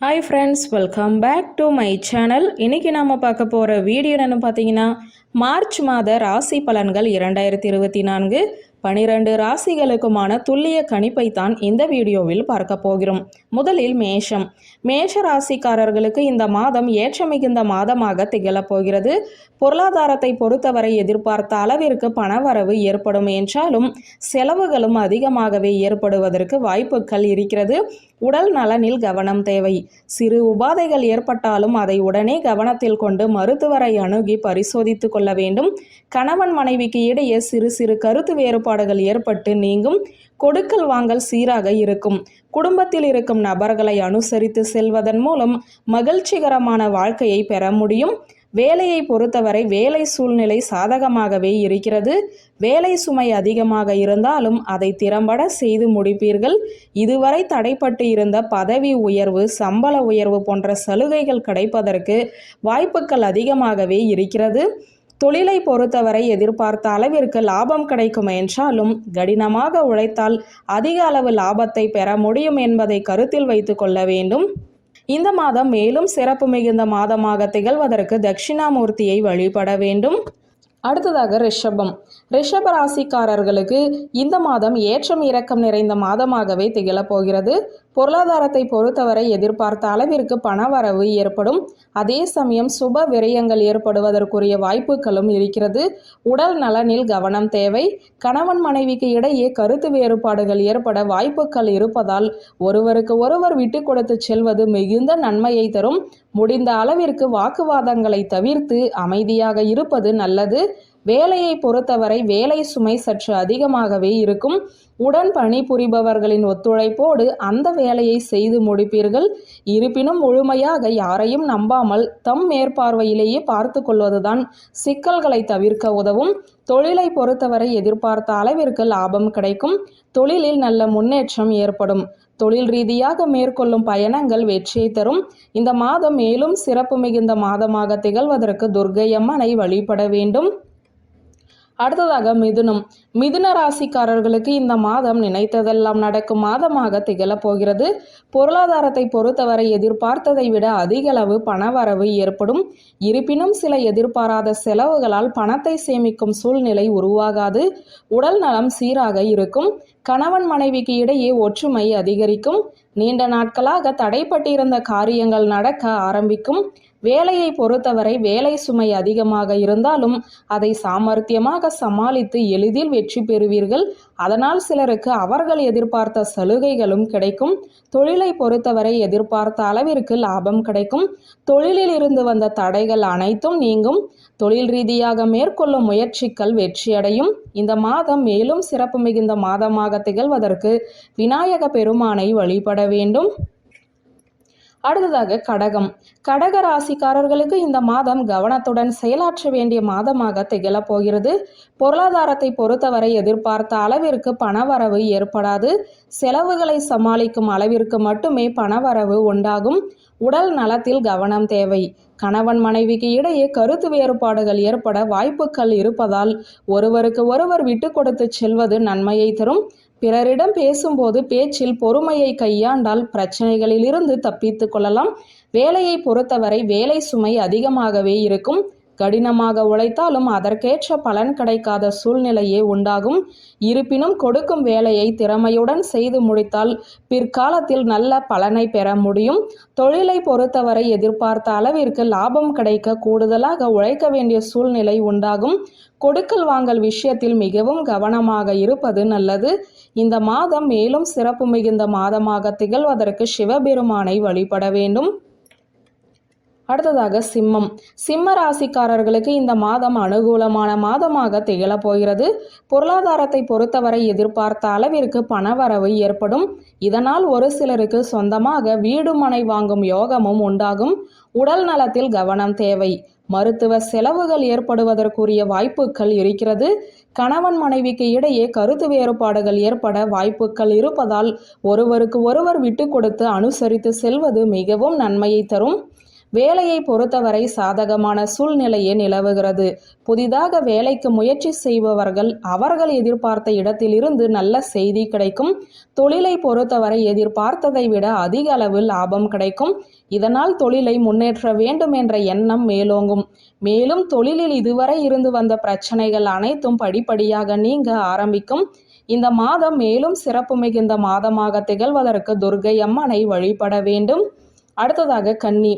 Hi friends welcome back to my channel இன்றைக்கி நாம் பார்க்க போகிற வீடியோ என்னென்னு பார்த்தீங்கன்னா மார்ச் மாத ராசி பலன்கள் இரண்டாயிரத்தி இருபத்தி நான்கு. பனிரெண்டு ராசிகளுக்குமான துல்லிய கணிப்பை தான் இந்த வீடியோவில் பார்க்க போகிறோம். முதலில் மேஷம். மேஷ ராசிக்காரர்களுக்கு இந்த மாதம் ஏற்ற மிகுந்த மாதமாக திகழப் போகிறது. பொருளாதாரத்தை பொறுத்தவரை எதிர்பார்த்த அளவிற்கு பணவரவு ஏற்படும் என்றாலும் செலவுகளும் அதிகமாகவே ஏற்படுவதற்கு வாய்ப்புகள் இருக்கிறது. உடல் நலனில் கவனம் தேவை. சிறு உபாதைகள் ஏற்பட்டாலும் அதை உடனே கவனத்தில் கொண்டு மருத்துவரை அணுகி பரிசோதித்து கொள்ள வேண்டும். கணவன் மனைவிக்கு இடையே சிறு சிறு கருத்து வேறுபாடுகள் ஏற்பட்டு நீங்கும். கொடுக்கல் வாங்கல் சீராக இருக்கும். குடும்பத்தில் இருக்கும் நபர்களை அனுசரித்து செல்வதன் மூலம் மகிழ்ச்சிகரமான வாழ்க்கையை பெற முடியும். வேலையை பொறுத்தவரை வேலை சூழ்நிலை சாதகமாகவே இருக்கிறது. வேலை சுமை அதிகமாக இருந்தாலும் அதை திறம்பட செய்து முடிப்பீர்கள். இதுவரை தடைப்பட்டு இருந்த பதவி உயர்வு சம்பள உயர்வு போன்ற சலுகைகள் கிடைப்பதற்கு வாய்ப்புகள் அதிகமாகவே இருக்கிறது. தொழிலை பொறுத்தவரை எதிர்பார்த்த அளவிற்கு லாபம் கிடைக்கும் என்றாலும் கடினமாக உழைத்தால் அதிக அளவு லாபத்தை பெற முடியும் என்பதை கருத்தில் வைத்து கொள்ள வேண்டும். இந்த மாதம் மேலும் சிறப்பு மிகுந்த மாதமாக திகழ்வதற்கு தட்சிணாமூர்த்தியை வழிபட வேண்டும். அடுத்ததாக ரிஷபம். ரிஷப ராசிக்காரர்களுக்கு இந்த மாதம் ஏற்றம் இறக்கம் நிறைந்த மாதமாகவே திகழப் போகிறது. பொருளாதாரத்தை பொறுத்தவரை எதிர்பார்த்த அளவிற்கு பணவரவு ஏற்படும். அதே சமயம் சுப விரயங்கள் ஏற்படுவதற்குரிய வாய்ப்புகளும் இருக்கிறது. உடல் நலனில் கவனம் தேவை. கணவன் மனைவிக்கு இடையே கருத்து வேறுபாடுகள் ஏற்பட வாய்ப்புகள் இருப்பதால் ஒருவருக்கு ஒருவர் விட்டு கொடுத்து செல்வது மிகுந்த நன்மையை தரும். முடிந்த அளவிற்கு வாக்குவாதங்களை தவிர்த்து அமைதியாக இருப்பது நல்லது. வேலையை பொறுத்தவரை வேலை சுமை சற்று அதிகமாகவே இருக்கும். உடன் பணிபுரிபவர்களின் ஒத்துழைப்போடு அந்த வேலையை செய்து முடிப்பீர்கள். இருப்பினும் முழுமையாக யாரையும் நம்பாமல் தம் மேற்பார்வையிலேயே பார்த்து கொள்வதுதான் சிக்கல்களை தவிர்க்க உதவும். தொழிலை பொறுத்தவரை எதிர்பார்த்த அளவிற்கு லாபம் கிடைக்கும். தொழிலில் நல்ல முன்னேற்றம் ஏற்படும். தொழில் ரீதியாக மேற்கொள்ளும் பயணங்கள் வெற்றியை தரும். இந்த மாதம் மேலும் சிறப்பு மிகுந்த மாதமாக திகழ்வதற்கு துர்க்கை அம்மனை வழிபட வேண்டும். அடுத்ததாக மிதுனம். மிதுன ராசிக்காரர்களுக்கு இந்த மாதம் நினைத்ததெல்லாம் நடக்கும் மாதமாக திகழப் போகிறது. பொருளாதாரத்தை பொறுத்தவரை எதிர்பார்த்ததை விட அதிக அளவு பணவரவு ஏற்படும். இருப்பினும் சில எதிர்பாராத செலவுகளால் பணத்தை சேமிக்கும் சூழ்நிலை உருவாகாது. உடல் நலம் சீராக இருக்கும். கணவன் மனைவிக்கு இடையே ஒற்றுமை அதிகரிக்கும். நீண்ட நாட்களாக தடைப்பட்டிருந்த காரியங்கள் நடக்க ஆரம்பிக்கும். வேலையை பொறுத்தவரை வேலை சுமை அதிகமாக இருந்தாலும் அதை சாமர்த்தியமாக சமாளித்து எளிதில் வெற்றி பெறுவீர்கள். அதனால் சிலருக்கு அவர்கள் எதிர்பார்த்த சலுகைகளும் கிடைக்கும். தொழிலை பொறுத்தவரை எதிர்பார்த்த அளவிற்கு லாபம் கிடைக்கும். தொழிலில் இருந்து வந்த தடைகள் அனைத்தும் நீங்கும். தொழில் ரீதியாக மேற்கொள்ளும் முயற்சிகள் வெற்றியடையும். இந்த மாதம் மேலும் சிறப்பு மிகுந்த மாதமாக திகழ்வதற்கு விநாயக பெருமானை வழிபட வேண்டும். அடுத்ததாக கடகம். கடக ராசிக்காரர்களுக்கு இந்த மாதம் கவனத்துடன் செயலாற்ற வேண்டிய மாதமாக திகழப் போகிறது. பொருளாதாரத்தை பொறுத்தவரை எதிர்பார்த்த அளவிற்கு பணவரவு ஏற்படாது. செலவுகளை சமாளிக்கும் அளவிற்கு மட்டுமே பணவரவு உண்டாகும். உடல் நலத்தில் கவனம் தேவை. கணவன் மனைவிக்கு இடையே கருத்து வேறுபாடுகள் ஏற்பட வாய்ப்புகள் இருப்பதால் ஒருவருக்கு ஒருவர் விட்டு கொடுத்து செல்வது நன்மையை தரும். பிறரிடம் பேசும்போது பேச்சில் பொறுமையை கையாண்டால் பிரச்சனைகளிலிருந்து தப்பித்து கொள்ளலாம். வேலையை பொறுத்தவரை வேலை சுமை அதிகமாகவே இருக்கும். கடினமாக உழைத்தாலும் அதற்கேற்ற பலன் கிடைக்காத சூழ்நிலையே உண்டாகும். இருப்பினும் கொடுக்கும் வேலையை திறமையுடன் செய்து முடித்தால் பிற்காலத்தில் நல்ல பலனை பெற முடியும். தொழிலை பொறுத்தவரை எதிர்பார்த்த அளவிற்கு லாபம் கிடைக்க கூடுதலாக உழைக்க வேண்டிய சூழ்நிலை உண்டாகும். கொடுக்கல் வாங்கல் விஷயத்தில் மிகவும் கவனமாக இருப்பது நல்லது. இந்த மாதம் மேலும் சிறப்பு மிகுந்த மாதமாக திகழ்வதற்கு சிவபெருமானை வழிபட வேண்டும். அடுத்ததாக சிம்மம். சிம்ம ராசிக்காரர்களுக்கு இந்த மாதம் அனுகூலமான மாதமாக திகழப் போகிறது. பொருளாதாரத்தை பொறுத்தவரை எதிர்பார்த்த அளவிற்கு பணவரவு ஏற்படும். இதனால் ஒரு சிலருக்கு சொந்தமாக வீடு மனை வாங்கும் யோகமும் உண்டாகும். உடல் நலத்தில் கவனம் தேவை. மருத்துவ செலவுகள் ஏற்படுவதற்குரிய வாய்ப்புகள் இருக்கிறது. கணவன் மனைவிக்கு இடையே கருத்து வேறுபாடுகள் ஏற்பட வாய்ப்புகள் இருப்பதால் ஒருவருக்கு ஒருவர் விட்டு கொடுத்து அனுசரித்து செல்வது மிகவும் நன்மையை தரும். வேலையை பொறுத்தவரை சாதகமான சூழ்நிலையே நிலவுகிறது. புதிதாக வேலைக்கு முயற்சி செய்பவர்கள் அவர்கள் எதிர்பார்த்த இடத்திலிருந்து நல்ல செய்தி கிடைக்கும். தொழிலை பொறுத்தவரை எதிர்பார்த்ததை விட அதிக அளவு லாபம் கிடைக்கும். இதனால் தொழிலை முன்னேற்ற வேண்டும் என்ற எண்ணம் மேலோங்கும். மேலும் தொழிலில் இதுவரை இருந்து வந்த பிரச்சனைகள் அனைத்தும் படிப்படியாக நீங்க ஆரம்பிக்கும். இந்த மாதம் மேலும் சிறப்பு மிகுந்த மாதமாக திகழ்வதற்கு துர்கை அம்மனை வழிபட வேண்டும். அடுத்ததாக கன்னி.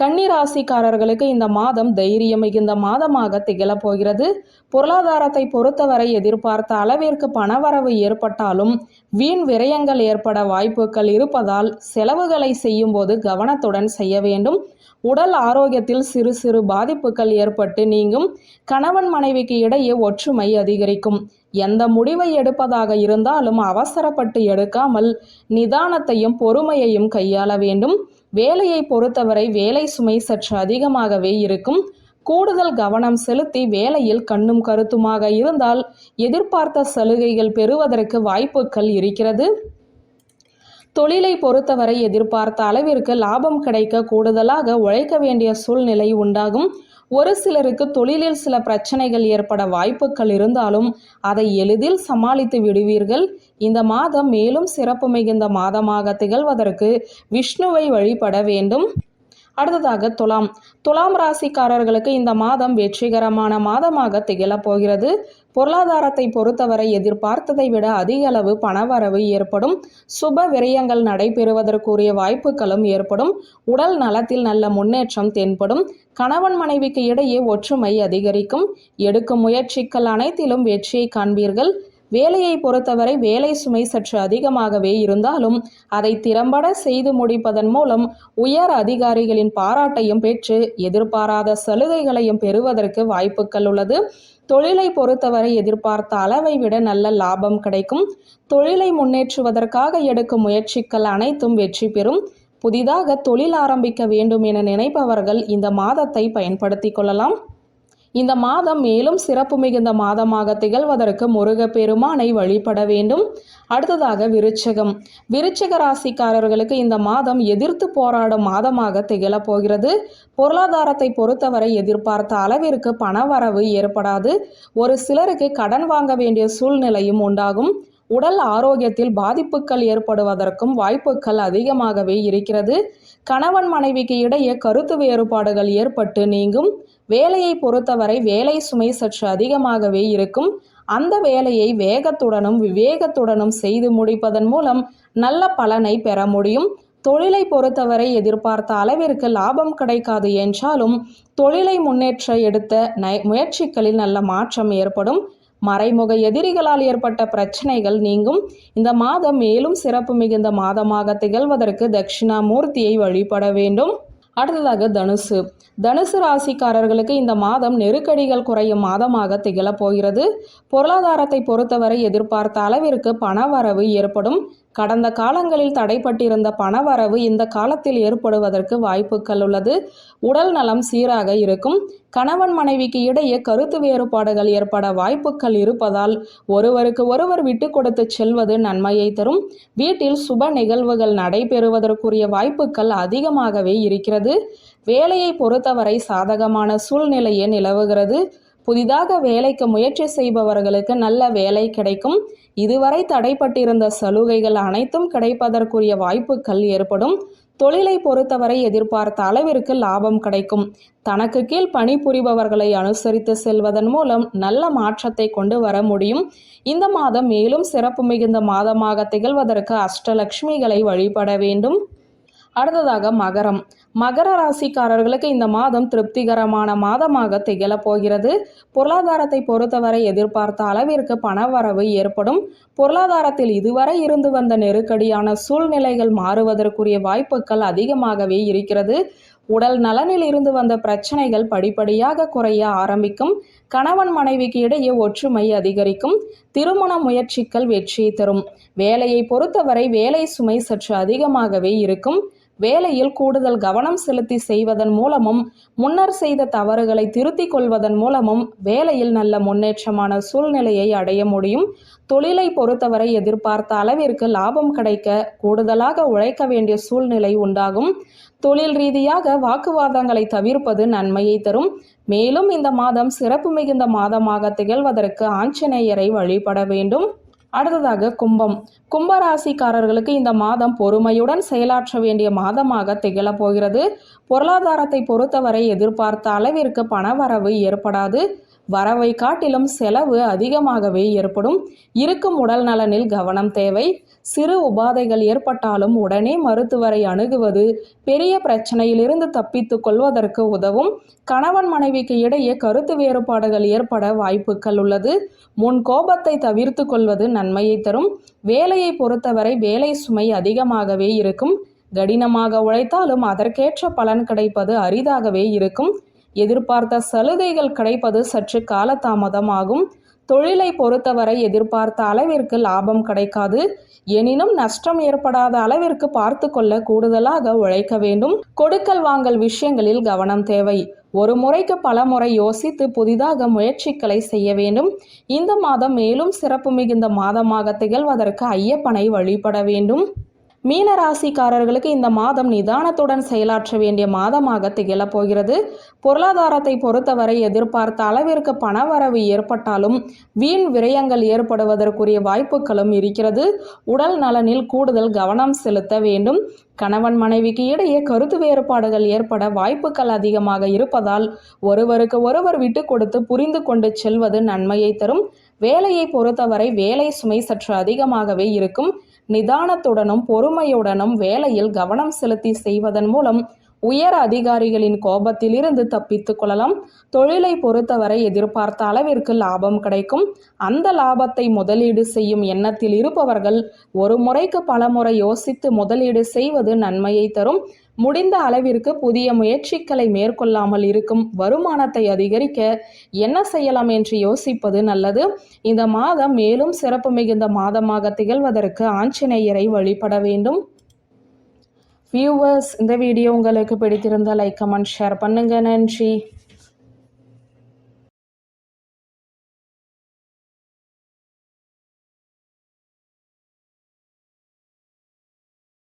கன்னிராசிக்காரர்களுக்கு இந்த மாதம் தைரியம் மிகுந்த மாதமாக திகழப் போகிறது. பொருளாதாரத்தை பொறுத்தவரை எதிர்பார்த்த அளவிற்கு பணவரவு ஏற்பட்டாலும் வீண் விரயங்கள் ஏற்பட வாய்ப்புகள் இருப்பதால் செலவுகளை செய்யும்போது கவனத்துடன் செய்ய வேண்டும். உடல் ஆரோக்கியத்தில் சிறு சிறு பாதிப்புகள் ஏற்பட்டு நீங்கும். கணவன் மனைவிக்கு இடையே ஒற்றுமை அதிகரிக்கும். எந்த முடிவை எடுப்பதாக இருந்தாலும் அவசரப்பட்டு எடுக்காமல் நிதானத்தையும் பொறுமையையும் கையாள வேண்டும். வேலையை பொறுத்தவரை வேலை சுமை சற்று அதிகமாகவே இருக்கும். கூடுதல் கவனம் செலுத்தி வேலையில் கண்ணும் கருத்துமாக இருந்தால் எதிர்பார்த்த சலுகைகள் பெறுவதற்கு வாய்ப்புகள் இருக்கிறது. தொழிலை பொறுத்தவரை எதிர்பார்த்த அளவிற்கு லாபம் கிடைக்க கூடுதலாக உழைக்க வேண்டிய சூழ்நிலை உண்டாகும். ஒரு சிலருக்கு தொழிலில் சில பிரச்சனைகள் ஏற்பட வாய்ப்புகள் இருந்தாலும் அதை எளிதில் சமாளித்து விடுவீர்கள். இந்த மாதம் மேலும் சிறப்பு மிகுந்த மாதமாக திகழ்வதற்கு விஷ்ணுவை வழிபட வேண்டும். அடுத்ததாக துலாம். துலாம் ராசிக்காரர்களுக்கு இந்த மாதம் வெற்றிகரமான மாதமாக திகழப் போகிறது. பொருளாதாரத்தை பொறுத்தவரை எதிர்பார்த்ததை விட அதிக அளவு பணவரவு ஏற்படும். சுப விரயங்கள் நடைபெறுவதற்குரிய வாய்ப்புகளும் ஏற்படும். உடல் நலத்தில் நல்ல முன்னேற்றம் தென்படும். கணவன் மனைவிக்கு இடையே ஒற்றுமை அதிகரிக்கும். எடுக்கும் முயற்சிகள் அனைத்திலும் வெற்றியை காண்பீர்கள். வேலையை பொறுத்தவரை வேலை சுமை சற்று அதிகமாகவே இருந்தாலும் அதை திறம்பட செய்து முடிப்பதன் மூலம் உயர் அதிகாரிகளின் பாராட்டையும் பெற்று எதிர்பாராத சலுகைகளையும் பெறுவதற்கு வாய்ப்புகள் உள்ளது. தொழிலை பொறுத்தவரை எதிர்பார்த்த அளவை விட நல்ல லாபம் கிடைக்கும். தொழிலை முன்னேற்றுவதற்காக எடுக்கும் முயற்சிகள் அனைத்தும் வெற்றி பெறும். புதிதாக தொழில் ஆரம்பிக்க வேண்டும் என நினைப்பவர்கள் இந்த மாதத்தை பயன்படுத்திக் கொள்ளலாம். இந்த மாதம் மேலும் சிறப்பு மிகுந்த மாதமாக திகழ்வதற்கு முருக பெருமானை வழிபட வேண்டும். அடுத்ததாக விருச்சகம். விருச்சக ராசிக்காரர்களுக்கு இந்த மாதம் எதிர்த்து போராடும் மாதமாக திகழப் போகிறது. பொருளாதாரத்தை பொறுத்தவரை எதிர்பார்த்த அளவிற்கு பணவரவு ஏற்படாது. ஒரு சிலருக்கு கடன் வாங்க வேண்டிய சூழ்நிலையும் உண்டாகும். உடல் ஆரோக்கியத்தில் பாதிப்புகள் ஏற்படுவதற்கும் வாய்ப்புகள் அதிகமாகவே இருக்கிறது. கணவன் மனைவிக்கு இடையே கருத்து வேறுபாடுகள் ஏற்பட்டு நீங்கும். வேலையை பொறுத்தவரை வேலை சுமை சற்று அதிகமாகவே இருக்கும். அந்த வேலையை வேகத்துடனும் விவேகத்துடனும் செய்து முடிப்பதன் மூலம் நல்ல பலனை பெற முடியும். தொழிலை பொறுத்தவரை எதிர்பார்த்த அளவிற்கு லாபம் கிடைக்காது என்றாலும் தொழிலை முன்னேற்ற எடுத்த முயற்சிகளில் நல்ல மாற்றம் ஏற்படும். மறைமுக எதிரிகளால் ஏற்பட்ட பிரச்சனைகள் நீங்கும். இந்த மாதம் மேலும் சிறப்பு மிகுந்த மாதமாக திகழ்வதற்கு தட்சிணாமூர்த்தியை வழிபட வேண்டும். அடுத்ததாக தனுசு. தனுசு ராசிக்காரர்களுக்கு இந்த மாதம் நெருக்கடிகள் குறையும் மாதமாக திகழப் போகிறது. பொருளாதாரத்தை பொறுத்தவரை எதிர்பார்த்த அளவிற்கு பணவரவு ஏற்படும். கடந்த காலங்களில் தடைப்பட்டிருந்த பணவரவு இந்த காலத்தில் ஏற்படுவதற்கு வாய்ப்புகள் உள்ளது. உடல் நலம் சீராக இருக்கும். கணவன் மனைவிக்கு இடையே கருத்து வேறுபாடுகள் ஏற்பட வாய்ப்புகள் இருப்பதால் ஒருவருக்கு ஒருவர் விட்டு கொடுத்து செல்வது நன்மையை தரும். வீட்டில் சுப நிகழ்வுகள் நடைபெறுவதற்குரிய வாய்ப்புகள் அதிகமாகவே இருக்கிறது. வேலையை பொறுத்தவரை சாதகமான சூழ்நிலையே நிலவுகிறது. புதிதாக வேலைக்கு முயற்சி செய்பவர்களுக்கு நல்ல வேலை கிடைக்கும். இதுவரை தடைப்பட்டிருந்த சலுகைகள் அனைத்தும் கிடைப்பதற்குரிய வாய்ப்புகள் ஏற்படும். தொழிலை பொறுத்தவரை எதிர்பார்த்த அளவிற்கு லாபம் கிடைக்கும். தனக்கு கீழ் பணிபுரிபவர்களை அனுசரித்து செல்வதன் மூலம் நல்ல மாற்றத்தை கொண்டு வர முடியும். இந்த மாதம் மேலும் சிறப்பு மிகுந்த மாதமாக திகழ்வதற்கு அஷ்டலட்சுமிகளை வழிபட வேண்டும். அடுத்ததாக மகரம். மகர ராசிக்காரர்களுக்கு இந்த மாதம் திருப்திகரமான மாதமாக திகழப் போகிறது. பொருளாதாரத்தை பொறுத்தவரை எதிர்பார்த்த அளவிற்கு பணவரவு ஏற்படும். பொருளாதாரத்தில் இதுவரை இருந்து வந்த நெருக்கடியான சூழ்நிலைகள் மாறுவதற்குரிய வாய்ப்புகள் அதிகமாகவே இருக்கிறது. உடல் நலனில் இருந்து வந்த பிரச்சனைகள் படிப்படியாக குறைய ஆரம்பிக்கும். கணவன் மனைவிக்கு இடையே ஒற்றுமை அதிகரிக்கும். திருமண முயற்சிகள் வெற்றியை தரும். வேலையை பொறுத்தவரை வேலை சுமை சற்று அதிகமாகவே இருக்கும். வேலையில் கூடுதல் கவனம் செலுத்தி செய்வதன் மூலமும் முன்னர் செய்த தவறுகளை திருத்திக் கொள்வதன் மூலமும் வேலையில் நல்ல முன்னேற்றமான சூழ்நிலையை அடைய முடியும். தொழிலை பொறுத்தவரை எதிர்பார்த்த அளவிற்கு லாபம் கிடைக்க கூடுதலாக உழைக்க வேண்டிய சூழ்நிலை உண்டாகும். தொழில் ரீதியாக வாக்குவாதங்களை தவிர்ப்பது நன்மையை தரும். மேலும் இந்த மாதம் சிறப்பு மிகுந்த மாதமாக திகழ்வதற்கு ஆஞ்சநேயரை வழிபட வேண்டும். அடுத்ததாக கும்பம். கும்பராசிக்காரர்களுக்கு இந்த மாதம் பொறுமையுடன் செயலாற்ற வேண்டிய மாதமாக திகழப் போகிறது. பொருளாதாரத்தை பொறுத்தவரை எதிர்பார்த்த அளவிற்கு பணவரவு ஏற்படாது. வரவை காட்டிலும் செலவு அதிகமாகவே ஏற்படும். இருக்கும் உடல் நலனில் கவனம் தேவை. சிறு உபாதைகள் ஏற்பட்டாலும் உடனே மருத்துவரை அணுகுவது பெரிய பிரச்சனையிலிருந்து தப்பித்துக் கொள்வதற்கு உதவும். கணவன் மனைவிக்கு இடையே கருத்து வேறுபாடுகள் ஏற்பட வாய்ப்புகள் உள்ளது. முன் கோபத்தை தவிர்த்து கொள்வது நன்மையை தரும். வேலையை பொறுத்தவரை வேலை சுமை அதிகமாகவே இருக்கும். கடினமாக உழைத்தாலும் அதற்கேற்ற பலன் கிடைப்பது அரிதாகவே இருக்கும். எதிர்பார்த்த சலுகைகள் கிடைப்பது சற்று காலதாமதமாகும். தொழிலை பொறுத்தவரை எதிர்பார்த்த அளவிற்கு லாபம் கிடைக்காது. எனினும் நஷ்டம் ஏற்படாத அளவிற்கு பார்த்து கொள்ள கூடுதலாக உழைக்க வேண்டும். கொடுக்கல் வாங்கல் விஷயங்களில் கவனம் தேவை. ஒரு முறைக்கு பல முறை யோசித்து புதிதாக முயற்சிகளை செய்ய வேண்டும். இந்த மாதம் மேலும் சிறப்பு மிகுந்த மாதமாக திகழ்வதற்கு ஐயப்பனை வழிபட வேண்டும். மீன ராசிக்காரர்களுக்கு இந்த மாதம் நிதானத்துடன் செயலாற்ற வேண்டிய மாதமாக திகழப் போகிறது. பொருளாதாரத்தை பொறுத்தவரை எதிர்பார்த்த அளவிற்கு பணவரவு ஏற்பட்டாலும் வீண் விரயங்கள் ஏற்படுவதற்குரிய வாய்ப்புகளும் இருக்கிறது. உடல் நலனில் கூடுதல் கவனம் செலுத்த வேண்டும். கணவன் மனைவிக்கு இடையே கருத்து வேறுபாடுகள் ஏற்பட வாய்ப்புகள் அதிகமாக இருப்பதால் ஒருவருக்கு ஒருவர் விட்டு கொடுத்து புரிந்து கொண்டு செல்வது நன்மையை தரும். வேலையை பொறுத்தவரை வேலை சுமை சற்று அதிகமாகவே இருக்கும். நிதானத்துடனும் பொறுமையுடனும் வேலையில் கவனம் செலுத்தி செய்வதன் மூலம் உயர் அதிகாரிகளின் கோபத்திலிருந்து தப்பித்துக் கொள்ளலாம். தொழிலை பொறுத்தவரை எதிர்பார்த்த அளவிற்கு லாபம் கிடைக்கும். அந்த லாபத்தை முதலீடு செய்யும் எண்ணத்தில் இருப்பவர்கள் ஒரு முறைக்கு பல முறை யோசித்து முதலீடு செய்வது நன்மையை தரும். முடிந்த அளவிற்கு புதிய முயற்சிகளை மேற்கொள்ளாமல் இருக்கும் வருமானத்தை அதிகரிக்க என்ன செய்யலாம் என்று யோசிப்பது நல்லது. இந்த மாதம் மேலும் சிறப்பு மிகுந்த மாதமாக திகழ்வதற்கு ஆஞ்சநேயரை வழிபட வேண்டும். வியூவர்ஸ் இந்த வீடியோ உங்களுக்கு பிடித்திருந்தால் லைக் கமெண்ட் ஷேர் பண்ணுங்க. நன்றி.